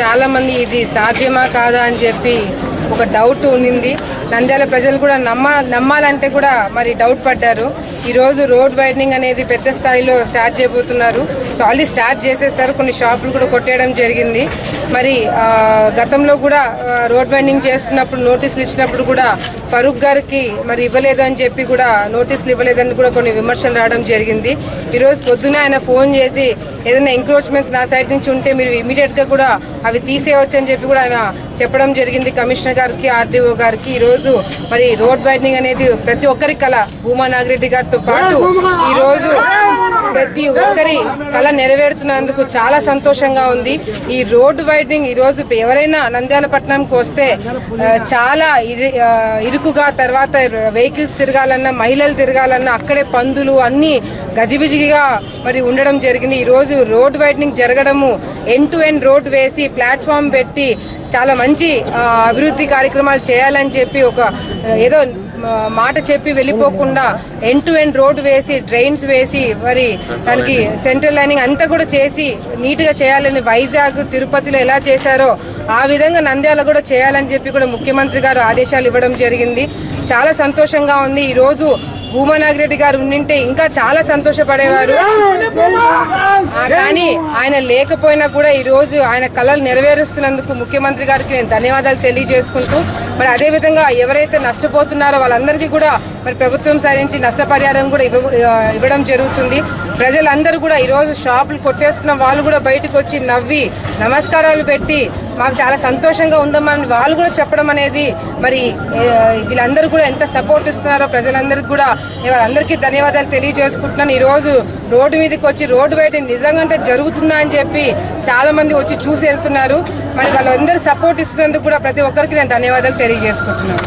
చాలామంది ఇది సాధ్యమా కాదా అని చెప్పి ఒక డౌట్ ఉన్నింది. నంద్యాల ప్రజలు కూడా నమ్మ నమ్మాలంటే కూడా మరి డౌట్ పడ్డారు. ఈరోజు రోడ్ వైడనింగ్ అనేది పెద్ద స్థాయిలో స్టార్ట్ చేయబోతున్నారు. సో ఆల్రెడీ స్టార్ట్ చేసేస్తారు. కొన్ని షాపులు కూడా కొట్టేయడం జరిగింది. మరి గతంలో కూడా రోడ్ వైడనింగ్ చేస్తున్నప్పుడు నోటీసులు ఇచ్చినప్పుడు కూడా ఫరూక్ గారికి మరి ఇవ్వలేదు అని చెప్పి కూడా నోటీసులు ఇవ్వలేదని కూడా కొన్ని విమర్శలు రావడం జరిగింది. ఈరోజు పొద్దున ఆయన ఫోన్ చేసి ఏదైనా ఎంక్రోచ్మెంట్స్ నా సైడ్ నుంచి ఉంటే మీరు ఇమీడియట్గా కూడా అవి తీసేయవచ్చు అని చెప్పి కూడా ఆయన చెప్పడం జరిగింది. కమిషనర్ గారికి ఆర్డీఓ గారికి. ఈ రోజు మరి రోడ్ వైడనింగ్ అనేది ప్రతి ఒక్కరి కళ భూమా నాగిరెడ్డి గారితో పాటు ఈ రోజు ప్రతి ఒక్కరి కళ నెరవేరుతున్నందుకు చాలా సంతోషంగా ఉంది. ఈ రోడ్డు వైడింగ్ ఈరోజు ఎవరైనా నంద్యాల పట్టణంకి వస్తే చాలా ఇరి- ఇరుకుగా తర్వాత వెహికల్స్ తిరగాలన్నా మహిళలు తిరగాలన్నా అక్కడే పందులు అన్నీ గజిబిజిగా మరి ఉండడం జరిగింది. ఈరోజు రోడ్ వైడనింగ్ జరగడము ఎండ్ టు ఎండ్ రోడ్ వేసి ప్లాట్ఫామ్ పెట్టి చాలా మంచి అభివృద్ధి కార్యక్రమాలు చేయాలని చెప్పి ఒక ఏదో మాట చెప్పి వెళ్ళిపోకుండా ఎండ్ టు ఎండ్ రోడ్ వేసి డ్రైన్స్ వేసి మరి దానికి సెంట్రల్ లైనింగ్ అంతా కూడా చేసి నీట్గా చేయాలని వైజాగ్ తిరుపతిలో ఎలా చేశారో ఆ విధంగా నంద్యాల కూడా చేయాలని చెప్పి కూడా ముఖ్యమంత్రి గారు ఆదేశాలు ఇవ్వడం జరిగింది. చాలా సంతోషంగా ఉంది. ఈ భూమా నాగిరెడ్డి గారు ఉండింటే ఇంకా చాలా సంతోషపడేవారు. కానీ ఆయన లేకపోయినా కూడా ఈరోజు ఆయన కళలు నెరవేరుస్తున్నందుకు ముఖ్యమంత్రి గారికి నేను ధన్యవాదాలు తెలియజేసుకుంటూ మరి అదే విధంగా ఎవరైతే నష్టపోతున్నారో వాళ్ళందరికీ కూడా మరి ప్రభుత్వం సాధించి నష్టపరిహారం కూడా ఇవ్వ ఇవ్వడం జరుగుతుంది. ప్రజలందరూ కూడా ఈరోజు షాపులు కొట్టేస్తున్న వాళ్ళు కూడా బయటకు వచ్చి నవ్వి నమస్కారాలు పెట్టి మాకు చాలా సంతోషంగా ఉందమ్మని వాళ్ళు కూడా చెప్పడం అనేది మరి వీళ్ళందరూ కూడా ఎంత సపోర్ట్ ఇస్తున్నారో ప్రజలందరికీ కూడా వాళ్ళందరికీ ధన్యవాదాలు తెలియజేసుకుంటున్నాను. ఈ రోజు రోడ్డు మీదకి వచ్చి రోడ్డు బయట నిజంగా అంటే జరుగుతుందా అని చెప్పి చాలా మంది వచ్చి చూసి వెళ్తున్నారు. మరి వాళ్ళందరూ సపోర్ట్ ఇస్తున్నందుకు కూడా ప్రతి ఒక్కరికి నేను ధన్యవాదాలు తెలియజేసుకుంటున్నాను.